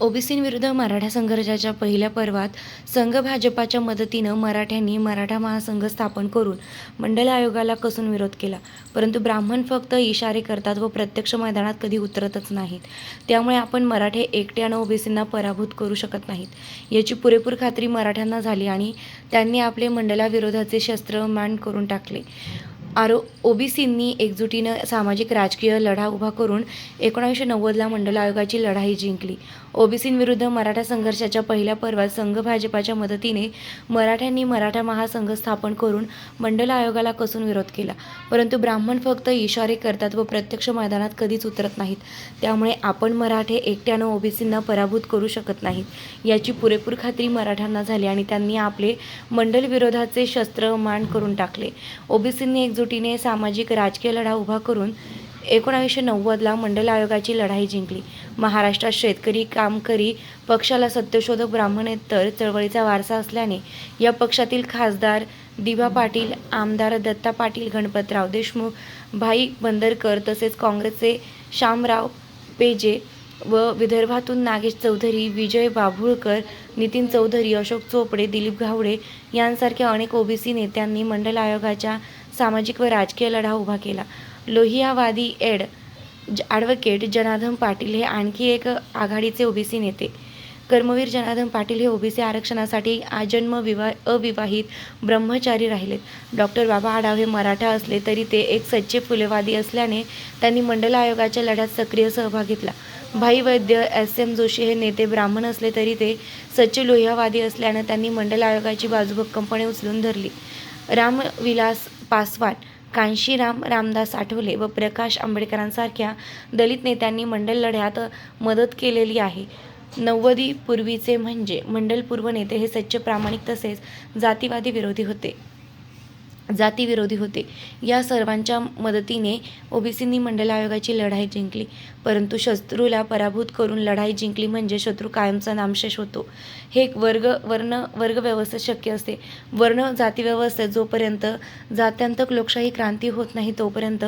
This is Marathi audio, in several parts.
ओबीसींविरुद्ध मराठा संघर्षाच्या पहिल्या पर्वात संघ भाजपाच्या मदतीनं मराठ्यांनी मराठा महासंघ स्थापन करून मंडल आयोगाला कसून विरोध केला. परंतु ब्राह्मण फक्त इशारे करतात व प्रत्यक्ष मैदानात कधी उतरतच नाहीत. त्यामुळे आपण मराठे एकट्यानं ओबीसींना पराभूत करू शकत नाहीत. याची पुरेपूर खात्री मराठ्यांना झाली आणि त्यांनी आपले मंडलाविरोधाचे शस्त्र मान करून टाकले. आरो ओबीसींनी एकजुटीनं सामाजिक राजकीय लढा उभा करून एकोणीसशे नव्वदला मंडल आयोगाची लढाई जिंकली. ओबीसींविरुद्ध मराठा संघर्षाच्या पहिल्या पर्वात संघ भाजपाच्या मदतीने मराठ्यांनी मराठा महासंघ स्थापन करून मंडल आयोगाला कसून विरोध केला. परंतु ब्राह्मण फक्त इशारे करतात व प्रत्यक्ष मैदानात कधीच उतरत नाहीत. त्यामुळे आपण मराठे एकट्यानं ओबीसींना पराभूत करू शकत नाहीत. याची पुरेपूर खात्री मराठ्यांना झाली आणि त्यांनी आपले मंडल विरोधाचे शस्त्र मान करून टाकले. ओबीसींनी एकजुटीने सामाजिक राजकीय लढा उभा करून एकोणावीसशे नव्वदला मंडल आयोगाची लढाई जिंकली. महाराष्ट्रात शेतकरी कामकरी पक्षाला सत्यशोधक ब्राह्मणेतर चळवळीचा वारसा असल्याने या पक्षातील खासदार दिभा पाटील आमदार दत्ता पाटील गणपतराव देशमुख भाई बंदरकर तसेच काँग्रेसचे शामराव पेजे व विदर्भातून नागेश चौधरी विजय बाभुळकर नितीन चौधरी अशोक चोपडे दिलीप घावडे यांसारख्या अनेक ओबीसी नेत्यांनी मंडल आयोगाच्या सामाजिक व राजकीय लढा उभा केला. लोहियावादी एड ज- ॲडव्होकेट जनार्दन पाटील हे आणखी एक आघाडीचे ओबीसी नेते. कर्मवीर जनार्दन पाटील हे ओबीसी आरक्षणासाठी आजन्म विवा अविवाहित ब्रह्मचारी राहिलेत. डॉक्टर बाबा आढाव हे मराठा असले तरी ते एक सच्चे फुलेवादी असल्याने त्यांनी मंडल आयोगाच्या लढ्यात सक्रिय सहभाग घेतला. भाई वैद्य एस एम जोशी हे नेते ब्राह्मण असले तरी ते सच्चे लोहियावादी असल्यानं त्यांनी मंडल आयोगाची बाजू भक्कमपणे उचलून धरली. रामविलास पासवान कांशीराम रामदास आठवले व प्रकाश आंबेडकरांसारख्या दलित नेत्यांनी मंडल लढ्यात मदत केलेली आहे. नव्वदी पूर्वीचे म्हणजे मंडलपूर्व नेते हे सच्चे प्रामाणिक तसेच जातीवादी विरोधी होते. जातीविरोधी होते. या सर्वांच्या मदतीने ओबीसींनी मंडल आयोगाची लढाई जिंकली. परंतु शत्रूला पराभूत करून लढाई जिंकली म्हणजे शत्रू कायमचा नामशेष होतो. हे एक वर्ग वर्ण वर्गव्यवस्थेत शक्य असते. वर्ण जातीव्यवस्थेत जोपर्यंत जात्यांतक लोकशाही क्रांती होत नाही तोपर्यंत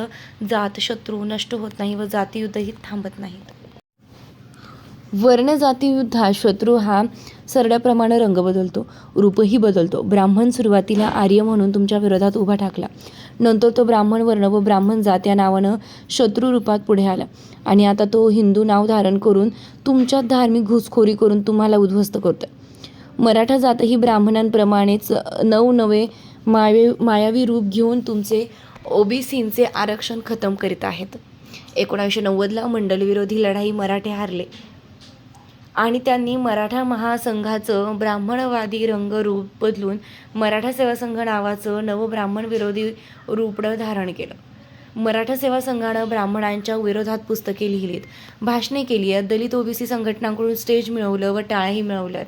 जात शत्रू नष्ट होत नाही व जातीयुद्धही थांबत नाहीत. वर्णजातीयुद्धात शत्रू हा सरड्याप्रमाणे रंग बदलतो रूपही बदलतो. ब्राह्मण सुरुवातीला आर्य म्हणून तुमच्या विरोधात उभा ठाकला. नंतर तो ब्राह्मण वर्ण व ब्राह्मण जात या नावानं शत्रू रूपात पुढे आला. आणि आता तो हिंदू नाव धारण करून तुमच्यात धार्मिक घुसखोरी करून तुम्हाला उद्ध्वस्त करतोय. मराठा जातही ब्राह्मणांप्रमाणेच नवनवे मावे मायावी रूप घेऊन तुमचे ओबीसींचे आरक्षण खतम करीत आहेत. एकोणावीसशे नव्वदला मंडलविरोधी लढाई मराठे हारले. आणि त्यांनी मराठा महासंघाचं ब्राह्मणवादी रंगरूप बदलून मराठा सेवा संघ नावाचं नवं ब्राह्मण विरोधी रूपडं धारण केलं. मराठा सेवा संघानं ब्राह्मणांच्या विरोधात पुस्तके लिहिलीत. भाषणे केली आहेत. दलित ओबीसी संघटनांकडून स्टेज मिळवलं व टाळ्याही मिळवल्यात.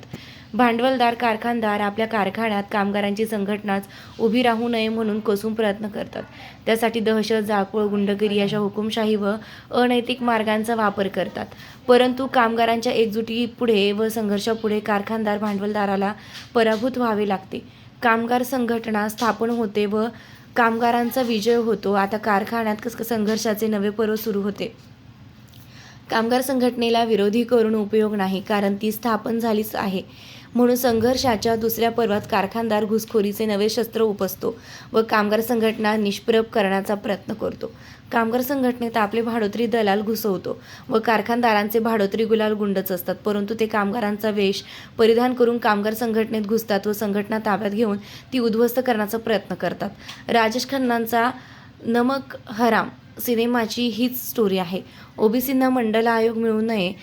भांडवलदार कारखानदार आपल्या कारखान्यात कामगारांची संघटनाच उभी राहू नये म्हणून कसून प्रयत्न करतात. त्यासाठी दहशत जाळपोळ गुंडगिरी अशा हुकुमशाही व अनैतिक मार्गांचा वापर करतात. परंतु कामगारांच्या एकजुटीपुढे व संघर्षापुढे कारखानदार भांडवलदाराला पराभूत व्हावे लागते. कामगार संघटना स्थापन होते व कामगारांचा विजय होतो. आता कारखान्यात कस संघर्षाचे नवे पर्व सुरू होते. कामगार संघटनेला विरोधी करून उपयोग नाही कारण ती स्थापन झालीच आहे. म्हणून संघर्षाच्या दुसऱ्या पर्वात कारखानदार घुसखोरीचे नवे शस्त्र उपसतो व कामगार संघटना निष्प्रभ करण्याचा प्रयत्न करतो. कामगार संघटनेत आपले भाडोत्री दलाल घुसवतो व कारखानदारांचे भाडोत्री गुलाल गुंडच असतात परंतु ते कामगारांचा वेश परिधान करून कामगार संघटनेत घुसतात व संघटना ताब्यात घेऊन ती उद्ध्वस्त करण्याचा प्रयत्न करतात. राजेश खन्नांचा नमक हराम सिनेमाची हीच स्टोरी आहे. ओबीसींना मंडल आयोग मिळू नये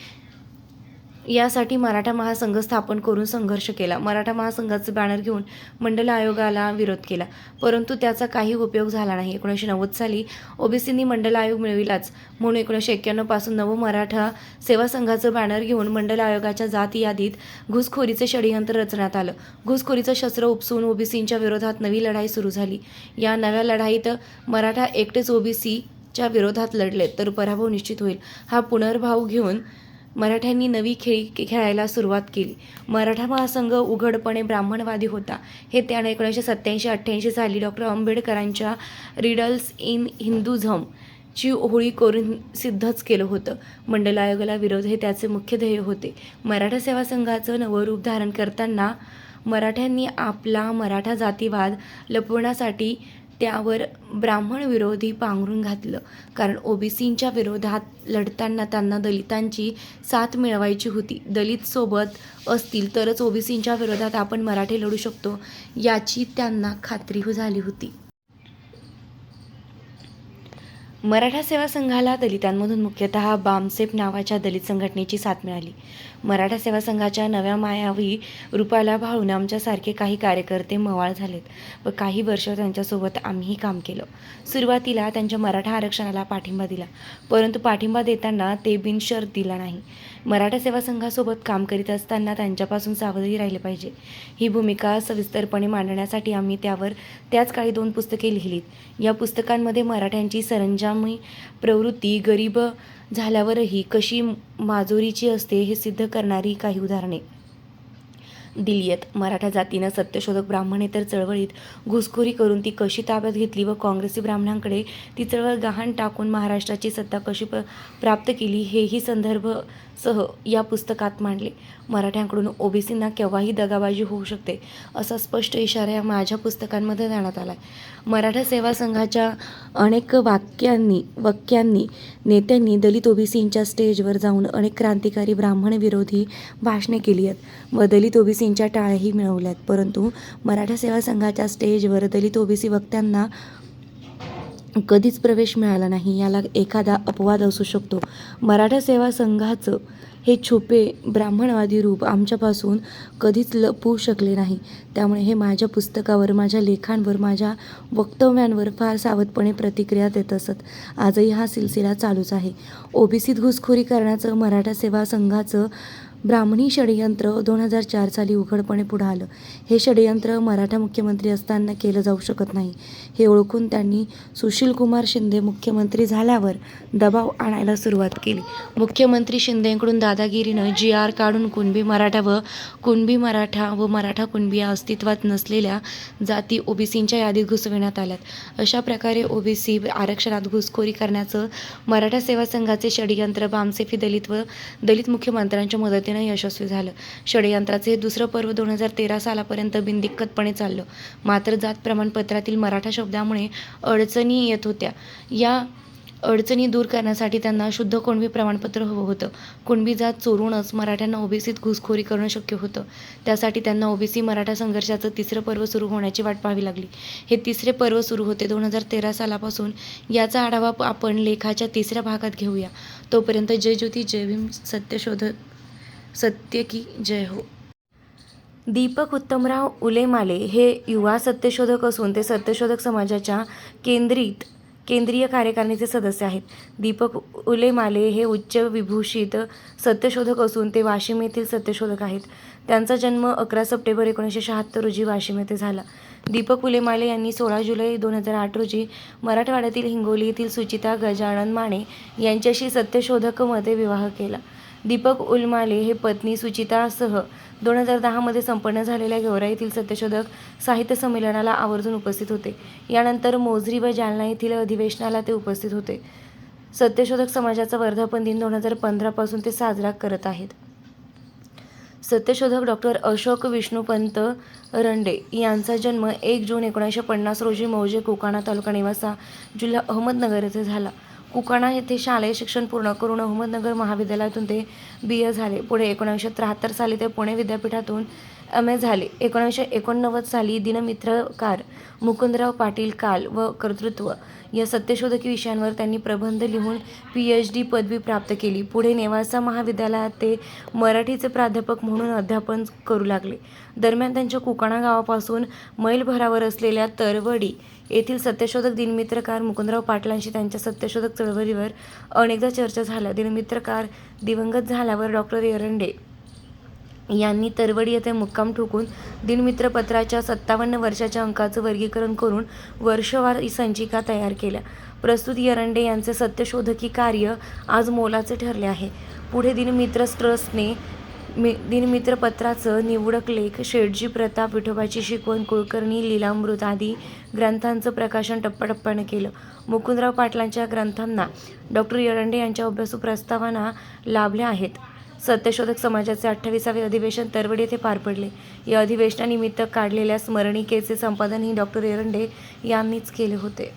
यासाठी मराठा महासंघ स्थापन करून संघर्ष केला. मराठा महासंघाचं बॅनर घेऊन मंडल आयोगाला विरोध केला. परंतु त्याचा काही उपयोग झाला नाही. एकोणीसशे नव्वद साली ओबीसींनी मंडल आयोग मिळविलाच. म्हणून एकोणीसशे एक्क्याण्णवपासून नव मराठा सेवा संघाचं बॅनर घेऊन मंडल आयोगाच्या जात यादीत घुसखोरीचे षडयंत्र रचण्यात आलं. घुसखोरीचं शस्त्र उपसून ओबीसींच्या विरोधात नवी लढाई सुरू झाली. या नव्या लढाईत मराठा एकटेच च्या विरोधात लढले तर पराभव निश्चित होईल. हा पुनर्भाव घेऊन मराठ्यांनी नवी खेळी खेळायला सुरुवात केली. मराठा महासंघ उघडपणे ब्राह्मणवादी होता. हे त्याने एकोणीसशे सत्त्याऐंशी अठ्ठ्याऐंशी साली डॉक्टर आंबेडकरांच्या रिडल्स इन हिंदुझम ची होळी करून सिद्धच केलं होतं. मंडल आयोगाला विरोध हे त्याचे मुख्य ध्येय होते. मराठा सेवा संघाचं नवं रूप धारण करताना मराठ्यांनी आपला मराठा जातीवाद लपवण्यासाठी त्यावर ब्राह्मण विरोधी पांघरून घातलं. कारण ओबीसींच्या विरोधात लढताना त्यांना दलितांची साथ मिळवायची होती. दलित सोबत असतील तरच ओबीसींच्या विरोधात आपण मराठे लढू शकतो याची त्यांना खात्री झाली होती. मराठा सेवा संघाला दलितांमधून मुख्यतः बामसेप नावाच्या दलित संघटनेची साथ मिळाली. मराठा सेवा संघाच्या नव्या मायावी रूपाला भाळून आमच्यासारखे काही कार्यकर्ते मवाळ झालेत व काही वर्ष त्यांच्यासोबत आम्हीही काम केलं. सुरुवातीला त्यांच्या मराठा आरक्षणाला पाठिंबा दिला परंतु पाठिंबा देताना ते बिनशर्त दिला नाही. मराठा सेवा संघासोबत काम करीत असताना त्यांच्यापासून सावधही राहिले पाहिजे. ही भूमिका सविस्तरपणे मांडण्यासाठी आम्ही त्यावर त्याच काळी दोन पुस्तके लिहिलीत. या पुस्तकांमध्ये मराठ्यांची सरंजामी प्रवृत्ती गरीब झाल्यावरही कशी माजोरीची असते हे सिद्ध करणारी काही उदाहरणे. दिलीयत मराठा जातीनं सत्यशोधक ब्राह्मणेतर चळवळीत घुसखोरी करून ती कशी ताब्यात घेतली व काँग्रेसी ब्राह्मणांकडे ती चळवळ गहाण टाकून महाराष्ट्राची सत्ता कशी प प्राप्त केली हेही संदर्भ सह या पुस्तकात मांडले. मराठ्यांकडून ओबीसींना केव्हाही दगाबाजी होऊ शकते असा स्पष्ट इशारा या माझ्या पुस्तकांमध्ये देण्यात आला आहे मराठा सेवा संघाच्या अनेक वाक्यांनी वक्यांनी नेत्यांनी दलित ओबीसींच्या स्टेजवर जाऊन अनेक क्रांतिकारी ब्राह्मण विरोधी भाषणे केली आहेत व दलित ओबीसींच्या टाळ्याही मिळवल्यात. परंतु मराठा सेवा संघाच्या स्टेजवर दलित ओबीसी वक्त्यांना कधीच प्रवेश मिळाला नाही. याला एखादा अपवाद असू शकतो. मराठा सेवा संघाचं हे छुपे ब्राह्मणवादी रूप आमच्यापासून कधीच लपवू शकले नाही. त्यामुळे हे माझ्या पुस्तकावर माझ्या लेखांवर माझ्या वक्तव्यांवर फार सावधपणे प्रतिक्रिया देत असत. आजही हा सिलसिला चालूच आहे. ओबीसीत घुसखोरी करण्याचं मराठा सेवा संघाचं ब्राह्मणी षडयंत्र दोन हजार चार साली उघडपणे पुढं आलं. हे षडयंत्र मराठा मुख्यमंत्री असताना केलं जाऊ शकत नाही. हे ओळखून त्यांनी सुशीलकुमार शिंदे मुख्यमंत्री झाल्यावर दबाव आणायला सुरुवात केली. मुख्यमंत्री शिंदेकडून दादागिरीनं जी आर काढून कुणबी मराठा व कुणबी मराठा व मराठा कुणबी या अस्तित्वात नसलेल्या जाती ओबीसींच्या यादीत घुसविण्यात आल्यात. अशा प्रकारे ओबीसी आरक्षणात घुसखोरी करण्याचं मराठा सेवा संघाचे षडयंत्र बामसेफी दलित व दलित मुख्यमंत्र्यांच्या मदतीने यशस्वी झालं. षडयंत्राचे हे दुसरं पर्व दोन हजार तेरा सालापर्यंत बिनदिक्कतपणे चाललं. मात्र जात प्रमाणपत्रातील मराठा शब्दामुळे अडचणी येत होत्या. या अडचणी दूर करण्यासाठी त्यांना शुद्ध कुणबी प्रमाणपत्र हवं होतं. कुणबी जात चोरूनच मराठ्यांना ओबीसीत घुसखोरी करणं शक्य होतं. त्यासाठी त्यांना ओबीसी मराठा संघर्षाचं तिसरं पर्व सुरू होण्याची वाट पाहावी लागली. हे तिसरे पर्व सुरू होते दोन हजार तेरा सालापासून. याचा आढावा आपण लेखाच्या तिसऱ्या भागात घेऊया. तोपर्यंत जय ज्योती जय भीम सत्यशोधक सत्य की जय हो. दीपक उत्तमराव उलेमाले हे युवा सत्यशोधक असून ते सत्यशोधक समाजाच्या केंद्रित केंद्रीय कार्यकारिणीचे सदस्य आहेत. दीपक उलेमाले हे उच्च विभूषित सत्यशोधक असून ते वाशिम येथील सत्यशोधक आहेत. त्यांचा जन्म अकरा सप्टेंबर एकोणीसशे शहात्तर रोजी वाशिम येथे झाला. दीपक उलेमाले यांनी सोळा जुलै दोन हजार आठ रोजी मराठवाड्यातील हिंगोली येथील सुचिता गजानन माने यांच्याशी सत्यशोधकमध्ये विवाह केला. दीपक उलमाले हे पत्नी सुचितासह दोन हजार दहामध्ये संपन्न झालेल्या गेवरा येथील सत्यशोधक साहित्य संमेलनाला आवर्जून उपस्थित होते. यानंतर मोझरी व जालना येथील अधिवेशनाला ते उपस्थित होते. सत्यशोधक समाजाचा वर्धापन दिन दोन हजार पंधरापासून ते साजरा करत आहेत. सत्यशोधक डॉक्टर अशोक विष्णुपंत रंडे यांचा जन्म एक जून एकोणीसशे पन्नास रोजी मौजे कोकाणा तालुका निवासा जिल्हा अहमदनगर येथे झाला. कुकाणा येथे शालेय शिक्षण पूर्ण करून अहमदनगर महाविद्यालयातून ते बी. ए. झाले. पुढे एकोणीसशे त्र्याहत्तर साली ते पुणे विद्यापीठातून एम. ए. झाले. एकोणीसशे एकोणनव्वद साली दिनमित्रकार मुकुंदराव पाटील काल व कर्तृत्व या सत्यशोधकी विषयांवर त्यांनी प्रबंध लिहून पी एच डी पदवी प्राप्त केली. पुढे नेवासा महाविद्यालयात ते मराठीचे प्राध्यापक म्हणून अध्यापन करू लागले. दरम्यान त्यांच्या कुकाणा गावापासून मैलभरावर असलेल्या तरवडी येथील सत्यशोधक दिनमित्रकार मुकुंदराव पाटलांशी त्यांच्या सत्यशोधक चळवळीवर अनेकदा चर्चा झाल्या. दिनमित्रकार दिवंगत झाल्यावर डॉक्टर एरंडे यांनी तरवडी येथे मुक्काम ठोकून दिनमित्र पत्राच्या सत्तावन्न वर्षाच्या अंकाचं वर्गीकरण करून वर्षवार संचिका तयार केल्या. प्रस्तुत यरंडे यांचे सत्यशोधकी कार्य आज मोलाचे ठरले आहे. पुढे दिनमित्र ट्रस्टने मी दिनमित्रपत्राचं निवडक लेख शेठजी प्रताप विठोबाची शिकवण कुलकर्णी लीलामृत आदी ग्रंथांचं प्रकाशन टप्प्याटप्प्यानं केलं. मुकुंदराव पाटलांच्या ग्रंथांना डॉक्टर यरंडे यांच्या अभ्यासू प्रस्तावना लाभल्या आहेत. सत्यशोधक समाजाचे अठ्ठावीसावे अधिवेशन तरवड येथे पार पडले. या अधिवेशनानिमित्त काढलेल्या स्मरणिकेचे संपादनही डॉक्टर एरंडे यांनीच केले होते.